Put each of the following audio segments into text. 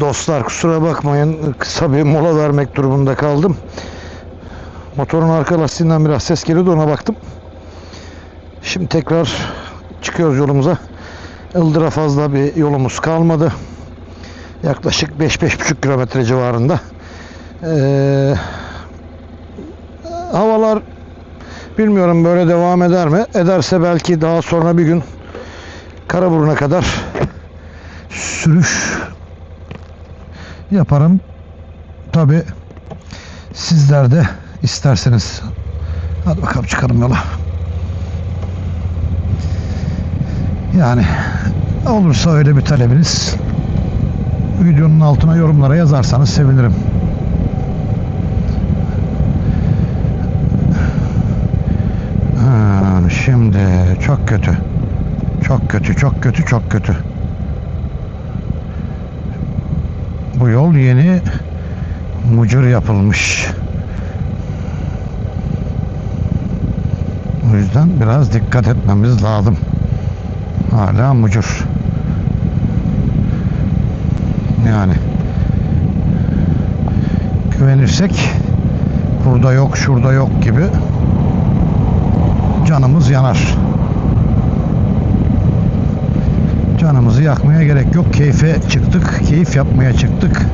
Dostlar kusura bakmayın kısa bir mola vermek durumunda kaldım. Motorun arka lastiğinden biraz ses geliyordu ona baktım. Şimdi tekrar çıkıyoruz yolumuza. Ildıra fazla bir yolumuz kalmadı. Yaklaşık 5-5,5 kilometre civarında. Ee, havalar bilmiyorum böyle devam eder mi? Ederse belki daha sonra bir gün Karaburun'a kadar sürüş yaparım. Tabi sizler de isterseniz. Hadi bakalım çıkalım yola. Yani olursa öyle bir talebiniz videonun altına yorumlara yazarsanız sevinirim. Ha, şimdi çok kötü. Çok kötü, çok kötü, çok kötü. Bu yol yeni mucur yapılmış. O yüzden biraz dikkat etmemiz lazım. Hala mucur. Yani güvenirsek burada yok, şurada yok gibi canımız yanar. Canımızı yakmaya gerek yok. Keyfe çıktık. Keyif yapmaya çıktık.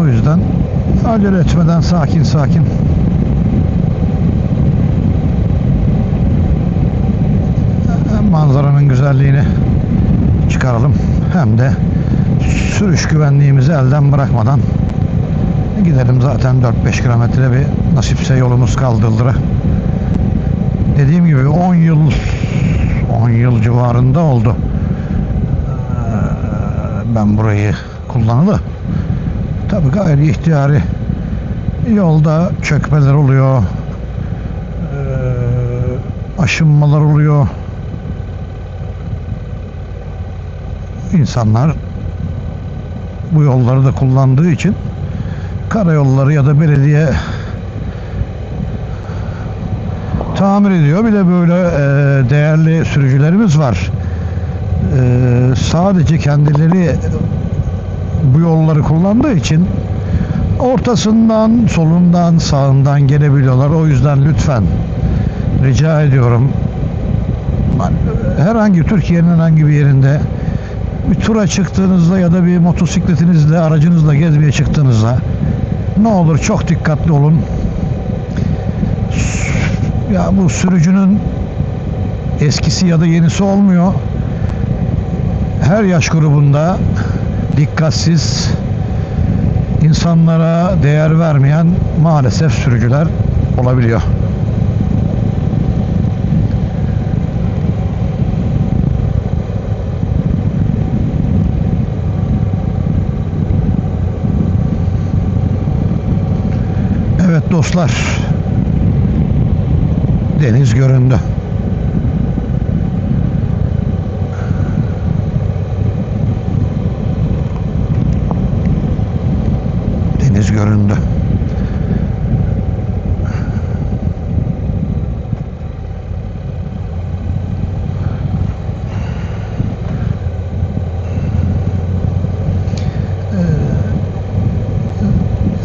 O yüzden acele etmeden sakin sakin hem manzaranın güzelliğini çıkaralım hem de sürüş güvenliğimizi elden bırakmadan gidelim zaten 4-5 kilometre bir nasipse yolumuz kaldı. Dediğim gibi 10 yıl 10 yıl civarında oldu. Ee, Ben burayı kullanalı. Tabii gayri ihtiyari yolda çökmeler oluyor. Ee, aşınmalar oluyor. İnsanlar bu yolları da kullandığı için karayolları ya da belediye tamir ediyor. Bir de böyle e, değerli sürücülerimiz var. E, sadece kendileri bu yolları kullandığı için ortasından, solundan, sağından gelebiliyorlar. O yüzden lütfen rica ediyorum herhangi Türkiye'nin herhangi bir yerinde bir tura çıktığınızda ya da bir motosikletinizle, aracınızla gezmeye çıktığınızda ne olur çok dikkatli olun. Ya bu sürücünün eskisi ya da yenisi olmuyor. Her yaş grubunda dikkatsiz insanlara değer vermeyen maalesef sürücüler olabiliyor. Evet dostlar. Deniz göründü. Deniz göründü.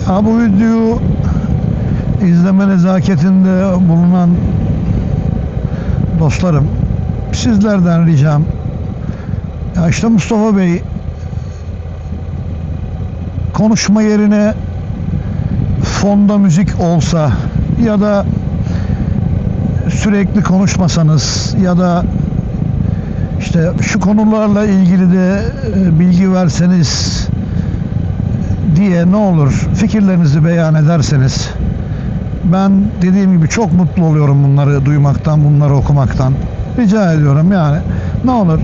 Ha bu videoyu izleme nezaketinde bulunan dostlarım sizlerden ricam ya işte Mustafa Bey konuşma yerine fonda müzik olsa ya da sürekli konuşmasanız ya da işte şu konularla ilgili de e, bilgi verseniz diye ne olur fikirlerinizi beyan ederseniz ben dediğim gibi çok mutlu oluyorum bunları duymaktan, bunları okumaktan. Rica ediyorum yani. Ne olur.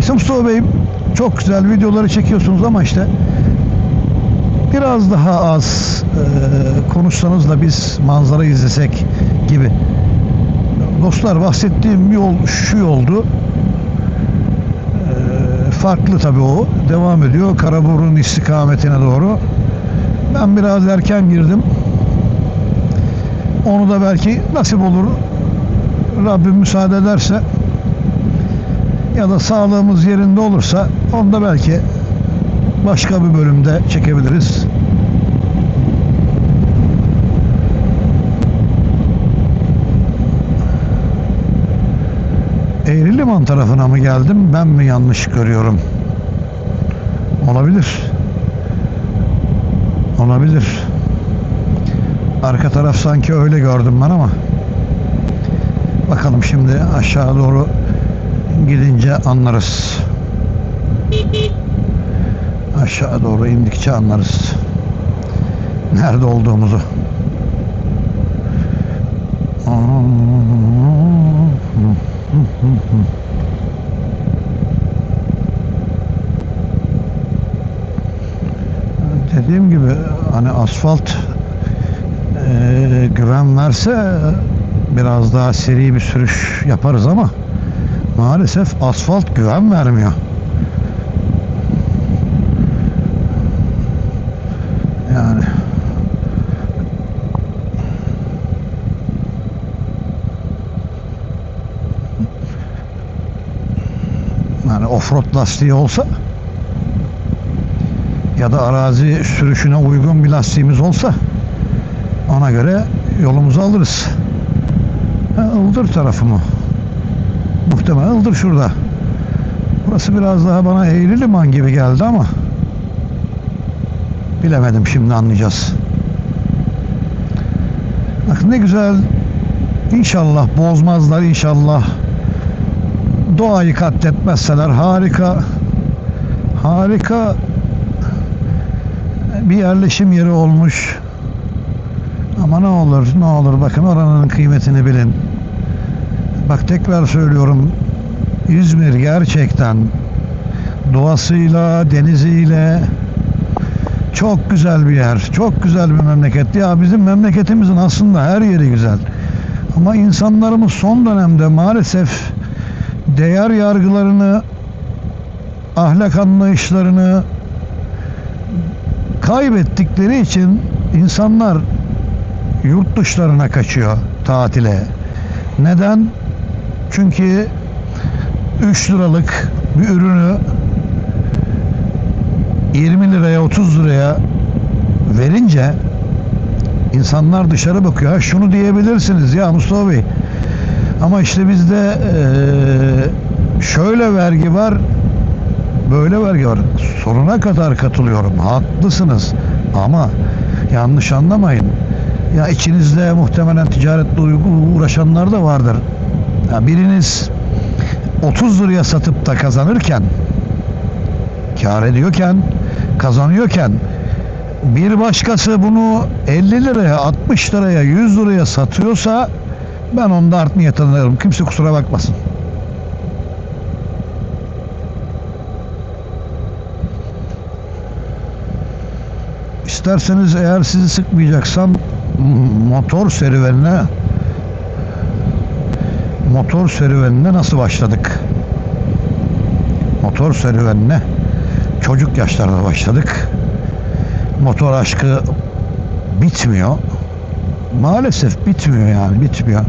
İşte Mustafa Bey çok güzel videoları çekiyorsunuz ama işte biraz daha az e, konuşsanız da biz manzara izlesek gibi. Dostlar bahsettiğim yol şu yoldu. E, farklı tabii o. Devam ediyor. Karaburun istikametine doğru. Ben biraz erken girdim. Onu da belki nasip olur. Rabbim müsaade ederse. ya da sağlığımız yerinde olursa onu da belki başka bir bölümde çekebiliriz. Eğri Liman tarafına mı geldim ben mi yanlış görüyorum? Olabilir. Olabilir. Arka taraf sanki öyle gördüm ben ama. Bakalım şimdi aşağı doğru gidince anlarız. Aşağı doğru indikçe anlarız. Nerede olduğumuzu. Dediğim gibi hani asfalt güven verse biraz daha seri bir sürüş yaparız ama maalesef asfalt güven vermiyor. Yani yani offroad lastiği olsa ya da arazi sürüşüne uygun bir lastiğimiz olsa ona göre yolumuzu alırız. Ha, Ildır tarafı mı? Muhtemelen Ildır şurada. Burası biraz daha bana Eğri Liman gibi geldi ama bilemedim şimdi anlayacağız. Bak ne güzel İnşallah bozmazlar inşallah. Doğayı katletmezseler harika harika bir yerleşim yeri olmuş. Ama ne olur ne olur bakın oranın kıymetini bilin. Bak tekrar söylüyorum İzmir gerçekten doğasıyla, deniziyle çok güzel bir yer. Çok güzel bir memleket. Ya bizim memleketimizin aslında her yeri güzel. Ama insanlarımız son dönemde maalesef değer yargılarını, ahlak anlayışlarını kaybettikleri için insanlar yurt dışlarına kaçıyor tatile. Neden? Çünkü 3 liralık bir ürünü 20 liraya 30 liraya verince insanlar dışarı bakıyor. Ha, şunu diyebilirsiniz ya Mustafa Bey. Ama işte bizde şöyle vergi var, böyle vergi var. Sonuna kadar katılıyorum. Haklısınız. Ama yanlış anlamayın. Ya içinizde muhtemelen ticaretle uğraşanlar da vardır. Ya biriniz 30 liraya satıp da kazanırken kar ediyorken kazanıyorken bir başkası bunu 50 liraya 60 liraya 100 liraya satıyorsa ben onda art niyet anlarım. Kimse kusura bakmasın. İsterseniz eğer sizi sıkmayacaksam motor serüvenine motor serüvenine nasıl başladık? Motor serüvenine çocuk yaşlarda başladık. Motor aşkı bitmiyor. Maalesef bitmiyor yani bitmiyor.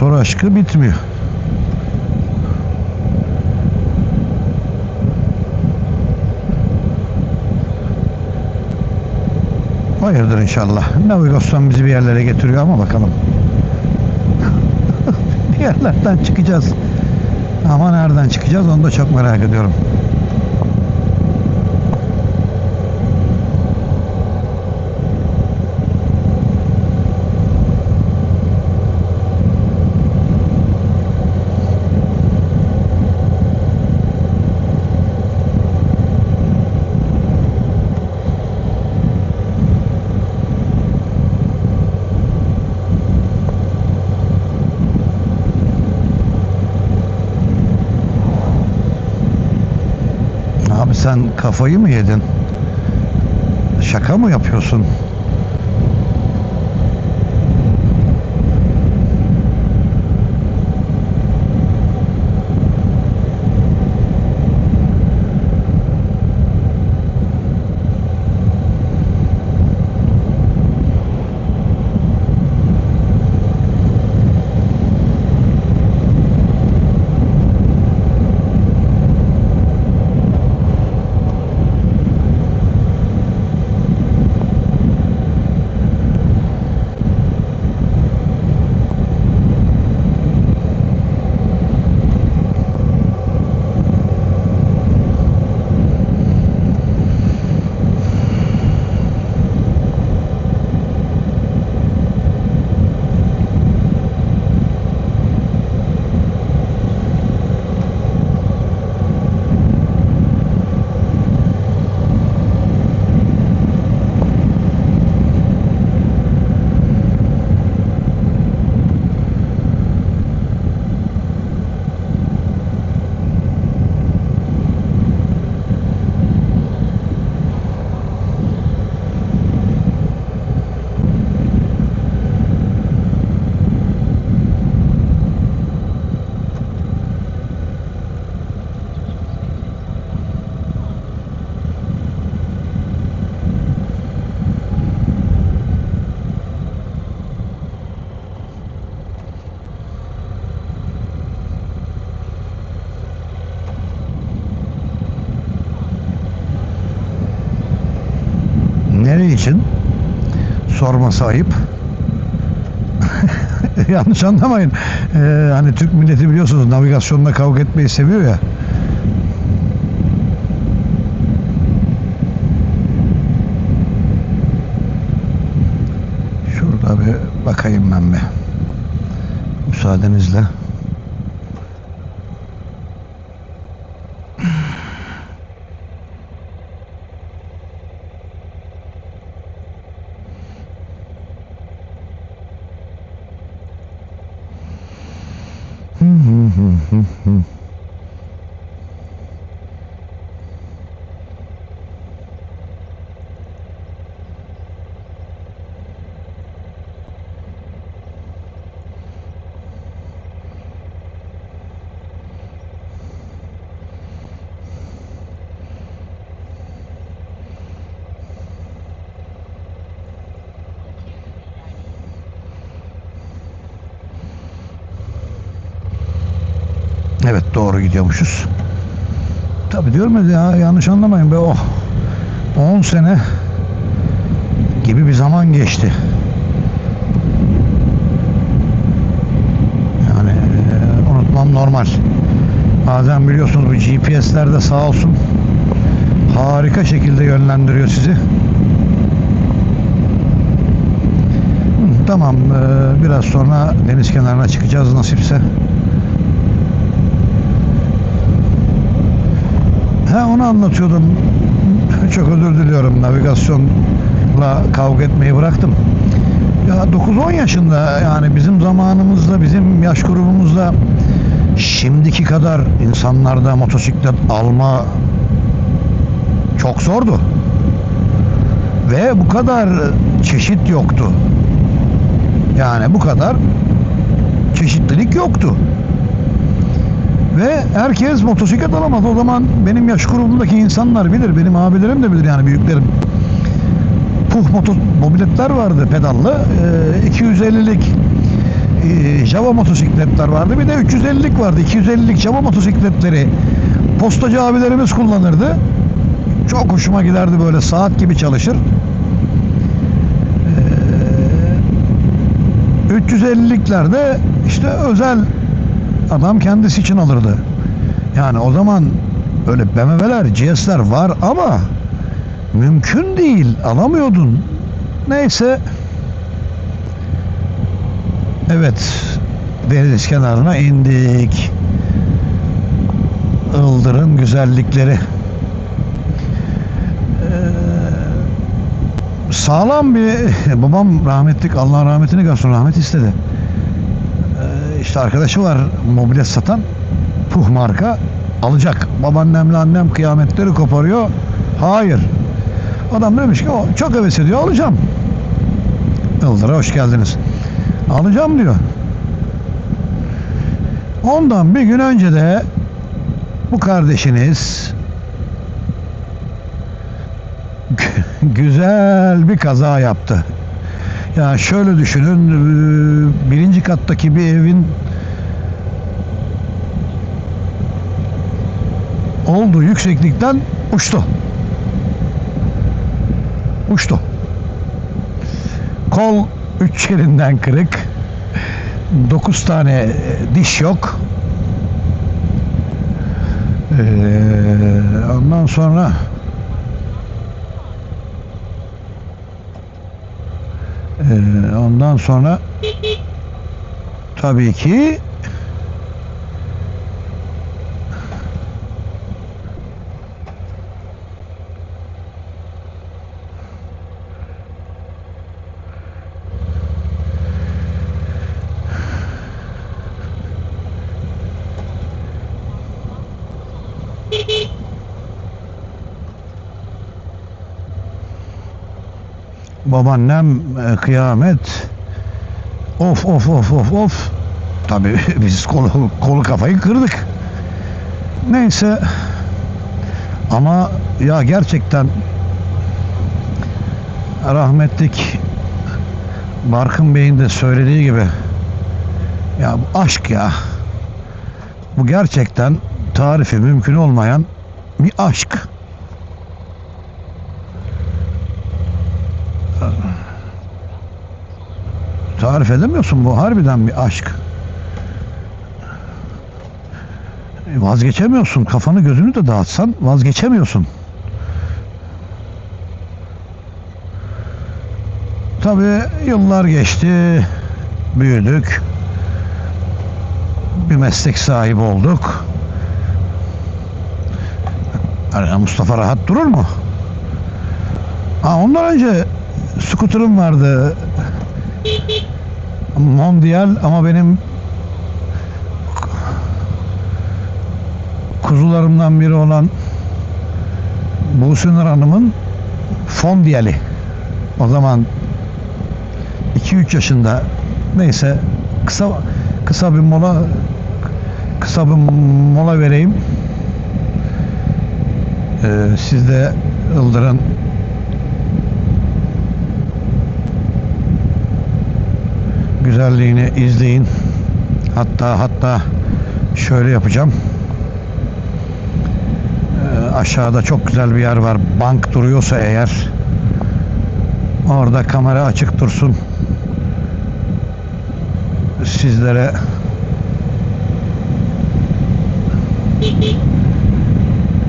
Motor aşkı bitmiyor. Hayırdır inşallah. Navigasyon bizi bir yerlere getiriyor ama bakalım. bir yerlerden çıkacağız. Ama nereden çıkacağız onu da çok merak ediyorum. Sen kafayı mı yedin? Şaka mı yapıyorsun? İçin sorması ayıp. Yanlış anlamayın. Ee, hani Türk milleti biliyorsunuz navigasyonda kavga etmeyi seviyor ya. Şurada bir bakayım ben bir. Müsaadenizle. Mm-hmm. Doğru gidiyormuşuz. Tabi diyorum ya yanlış anlamayın be oh 10 sene gibi bir zaman geçti. Yani e, unutmam normal. Bazen biliyorsunuz bu GPS'ler de sağ olsun harika şekilde yönlendiriyor sizi. Tamam e, biraz sonra deniz kenarına çıkacağız nasipse. Ha onu anlatıyordum. Çok özür diliyorum. Navigasyonla kavga etmeyi bıraktım. Ya 9-10 yaşında yani bizim zamanımızda, bizim yaş grubumuzda şimdiki kadar insanlarda motosiklet alma çok zordu. Ve bu kadar çeşit yoktu. Yani bu kadar çeşitlilik yoktu. Ve herkes motosiklet alamaz. O zaman benim yaş grubumdaki insanlar bilir. Benim abilerim de bilir yani büyüklerim. Puh moto mobiletler vardı pedallı. Ee, 250'lik e, Java motosikletler vardı. Bir de 350'lik vardı. 250'lik Java motosikletleri postacı abilerimiz kullanırdı. Çok hoşuma giderdi böyle saat gibi çalışır. Ee, 350'liklerde işte özel adam kendisi için alırdı. Yani o zaman öyle BMW'ler, GS'ler var ama mümkün değil. Alamıyordun. Neyse. Evet. Deniz kenarına indik. Ildır'ın güzellikleri. Ee, sağlam bir babam rahmetlik Allah rahmetini görsün rahmet istedi. İşte arkadaşı var mobilet satan Puh marka alacak. Babaannemle annem kıyametleri koparıyor. Hayır. Adam demiş ki o çok heves ediyor alacağım. Ildır'a hoş geldiniz. Alacağım diyor. Ondan bir gün önce de bu kardeşiniz güzel bir kaza yaptı. Ya şöyle düşünün e, birinci kattaki bir evin olduğu yükseklikten uçtu. Uçtu. Kol üç yerinden kırık. Dokuz tane diş yok. Ee, ondan sonra ondan sonra tabii ki babaannem e, kıyamet. Of of of of of. Tabii biz kolu, kolu kafayı kırdık. Neyse. Ama ya gerçekten rahmetlik Barkın Bey'in de söylediği gibi ya aşk ya. Bu gerçekten tarifi mümkün olmayan bir aşk Tarif edemiyorsun bu harbiden bir aşk. E, Vazgeçemiyorsun. Kafanı gözünü de dağıtsan vazgeçemiyorsun. Tabii yıllar geçti. Büyüdük. Bir meslek sahibi olduk. Yani Mustafa rahat durur mu? Ha, ondan önce skuterim vardı. Mondial ama benim kuzularımdan biri olan Buse Nur Hanım'ın Fondiyali. O zaman 2-3 yaşında neyse kısa kısa bir mola kısa bir mola vereyim. Ee, siz de Ildır'ın güzelliğini izleyin. Hatta hatta şöyle yapacağım. Ee, aşağıda çok güzel bir yer var. Bank duruyorsa eğer orada kamera açık dursun. Sizlere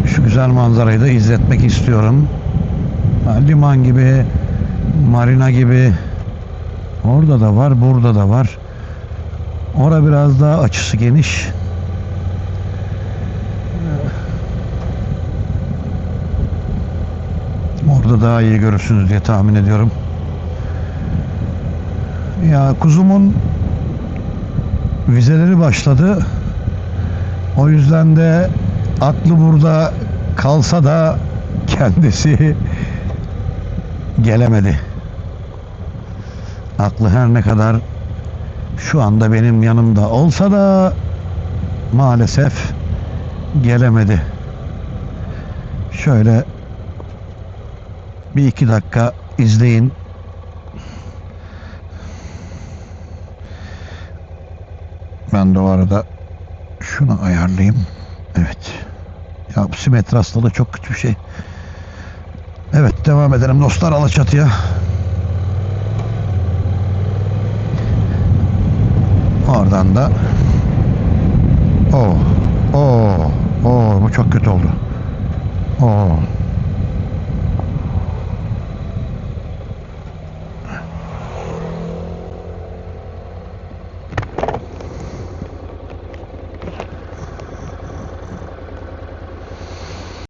şu güzel manzarayı da izletmek istiyorum. Liman gibi, marina gibi orada da var, burada da var. Ora biraz daha açısı geniş. Orada daha iyi görürsünüz diye tahmin ediyorum. Ya kuzumun vizeleri başladı. O yüzden de aklı burada kalsa da kendisi gelemedi. Aklı her ne kadar şu anda benim yanımda olsa da maalesef gelemedi. Şöyle bir iki dakika izleyin. Ben de o arada şunu ayarlayayım. Evet. Ya simetri hastalığı çok kötü bir şey. Evet devam edelim dostlar Alaçatı'ya. Oradan da Oh, oh, oh bu çok kötü oldu. Oh.